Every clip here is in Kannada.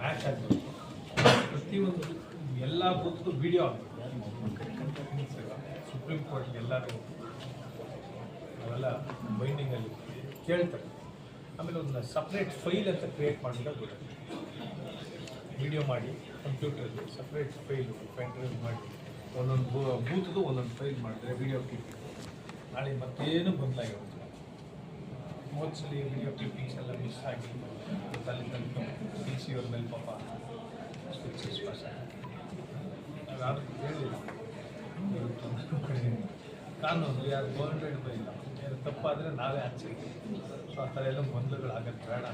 ಮ್ಯಾಚ್ ಆಗಬೇಕು ಪ್ರತಿಯೊಂದು ಎಲ್ಲ ಬೂತ್ದು ವಿಡಿಯೋ ಸುಪ್ರೀಂ ಕೋರ್ಟ್ ಎಲ್ಲರೂ ಅವೆಲ್ಲ ಬೈಂಡಿಂಗಲ್ಲಿ ಕೇಳ್ತಾರೆ. ಆಮೇಲೆ ಒಂದು ಸಪ್ರೇಟ್ ಫೈಲ್ ಅಂತ ಕ್ರಿಯೇಟ್ ಮಾಡಿದಾಗ ವಿಡಿಯೋ ಮಾಡಿ ಕಂಪ್ಯೂಟ್ರಲ್ಲಿ ಸಪ್ರೇಟ್ ಫೈಲು ಪೆನ್ ಡ್ರೈವ್ ಮಾಡಿ, ಒಂದೊಂದು ಬೂ ಬೂತ್ದು ಒಂದೊಂದು ಫೈಲ್ ಮಾಡಿದ್ರೆ ವಿಡಿಯೋ ಕ್ಲಿಪ್ ನಾಳೆ ಮತ್ತೇನು ಬದಲಾಗಿರುತ್ತೆ ಮೋಸ್ಟ್ಲಿ ವಿಡಿಯೋ ಕ್ಲಿಪ್ಪಿಂಗ್ಸ್ ಎಲ್ಲ ಮಿಸ್ ಆಗಿ ಅಲ್ಲಿ ಡಿ ಸಿ ಮೇಲೆ ಪಾಪ ಯಾರು ಹೇಳಿಲ್ಲ ಕಾನೂನು ಯಾರು ಗೌರ್ಮೆಂಟ್ ಬರಿಲ್ಲ ಏನು ತಪ್ಪಾದರೆ ನಾವೇ ಆಚೆಗೆ ಸೊ ಆ ಥರ ಎಲ್ಲ ಗೊಂದಲಗಳಾಗತ್ತೆ ಬೇಡ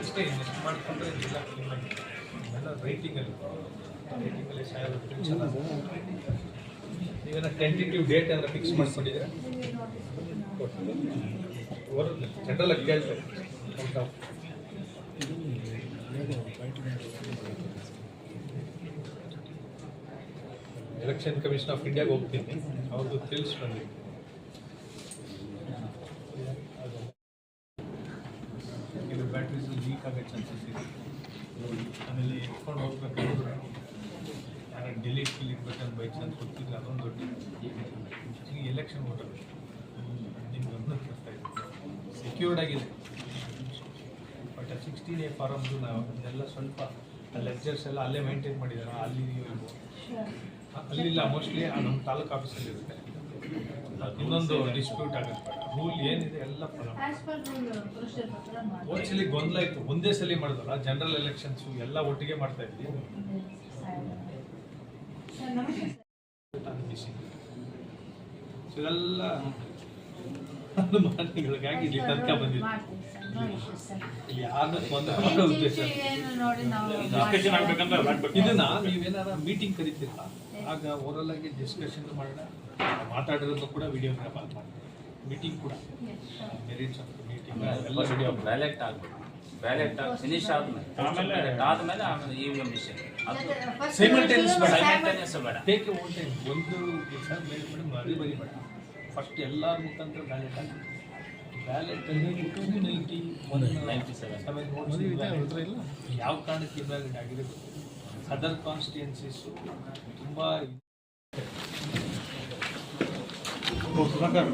ಇಷ್ಟೇ ಇನ್ನೆಷ್ಟು ಮಾಡಿಕೊಂಡ್ರೆ ಎಲ್ಲ ಕ್ಲೀನಾಗಿ ಎಲ್ಲ ರೈಟಿಂಗಲ್ಲಿ ರೈಟಿಂಗಲ್ಲಿ ಸಾಹೇಬ್ ತಿಳಿಸಲ್ಲ ಈಗೇನ ಟೆಂಟೇಟಿವ್ ಡೇಟ್ ಏನಾರ ಫಿಕ್ಸ್ ಮಾಡ್ಕೊಂಡಿದ್ರೆ? ಜನರಲ್ ಕೇಳ್ತಾರೆ. ಎಲೆಕ್ಷನ್ ಕಮಿಷನ್ ಆಫ್ ಇಂಡಿಯಾಗೆ ಹೋಗ್ತೀನಿ. ಅವ್ರದ್ದು ತಿಳಿಸಿ ಇದು ಬ್ಯಾಟ್ರೀಸ್ ಲೀಕ್ ಆಗೋ ಚಾನ್ಸಸ್ ಇದೆ. ಆಮೇಲೆ ಎತ್ಕೊಂಡು ಹೋಗ್ಬೇಕಾದ್ರೆ ಯಾರು ಡಿಲೀಟ್ ಗಿಲೀಟ್ ಬೇಕಂತ ಬೈ ಚಾನ್ಸ್ ಗೊತ್ತಿಲ್ಲ, ಅದೊಂದು ದೊಡ್ಡ ಎಲೆಕ್ಷನ್ ಓಟರ್ ಇದೆ. ಸೆಕ್ಯೂರ್ಡ್ ಆಗಿದೆ. ಬಟ್ ಸಿಕ್ಸ್ಟೀನ್ ಎ ಫಾರಮ್ದು ನಾವು ಅದನ್ನೆಲ್ಲ ಸ್ವಲ್ಪ ಲೆಕ್ಚರ್ಸ್ ಎಲ್ಲ ಅಲ್ಲೇ ಮೇಂಟೈನ್ ಮಾಡಿದ್ದಾರೆ ಅಲ್ಲಿ ಅಲ್ಲಿಲ್ಲ ಮೋಸ್ಟ್ಲಿ ನಮ್ಮ ತಾಲೂಕು ಆಫೀಸಲ್ಲಿ ಇರುತ್ತೆ. ಇನ್ನೊಂದು ಡಿಸ್ಪ್ಯೂಟ್ ಆಗುತ್ತೆ. ರೂಲ್ ಏನಿದೆ ಎಲ್ಲ ಒಂದ್ಸಲಿ ಗೊಂದಲ ಇತ್ತು ಒಂದೇ ಸಲ ಮಾಡಿದಾರ? ಜನರಲ್ ಎಲೆಕ್ಷನ್ಸ್ ಎಲ್ಲ ಒಟ್ಟಿಗೆ ಮಾಡ್ತಾ ಇದ್ವಿ ಸರ್ ಅನುಮಾನಗಳಿಗಾಗಿ ಇಲ್ಲಿ ತನಕ ಬಂದಿದೆ ಮಾಡ್ತೀವಿ ಸರ್. ನೋ ಇಲ್ಲಿ ಯಾರನ್ನ ಮಾಡೋ ಉದ್ದೇಶ? ಇಂಚಿಂಚು ಏನು ನೋಡಿ ನಾವು Discussion ಆಗ್ಬೇಕಂದ್ರೆ ಅದ್ ಆಗ್ಬೇಕು. ಇದನ್ನ ನೀವೇನಾರ ಮೀಟಿಂಗ್ ಕರಿತೀರಲ್ಲ ಆಗ ಓರಲ್ ಆಗಿ ಡಿಸ್ಕಷನ್ ಮಾಡೋಣ. ಮಾತಾಡಿರೋದು ಕೂಡ ವಿಡಿಯೋ ಮಾಡಿ. ಮೀಟಿಂಗ್ ಕೂಡ. ಮೆರಿಟ್ಸ್ ಆಫ್ ಮೀಟಿಂಗ್ ಎಲ್ಲ ವಿಡಿಯೋ ಬ್ಯಾಲೆಟ್ ಆಗ್ಬೇಕು. ಬ್ಯಾಲೆಟ್ ಫಿನಿಶ್ ಆದ್ಮೇಲೆ. ಆಮೇಲೆ- ಆದ್ಮೇಲೆ ಆಮೇಲೆ ಇ ವಿ ಎಂ ಮಿಷನ್ ಅದು ಶುರು ಬೇಡ. ಟೇಕ್ ಟೈಮ್ ಒಂದು ಮೇಡಮ್ ಬರಿ ಬೇಡ. ಫಸ್ಟ್ ಎಲ್ಲರ ಮುಖಾಂತರ ಬ್ಯಾಲೆಟ್ ಆಗಿ ballot two ninety one 97. Seven ಯಾವ ಕಾರಣಕ್ಕೆ ಇನ್ವ್ಯಾಲಿಡ್ ಆಗಿದೆ ಅದರ್ ಕಾನ್ಸ್ಟಿಟ್ಯೂನ್ಸಿಸ್ ತುಂಬ ಸುಧಾಕರ್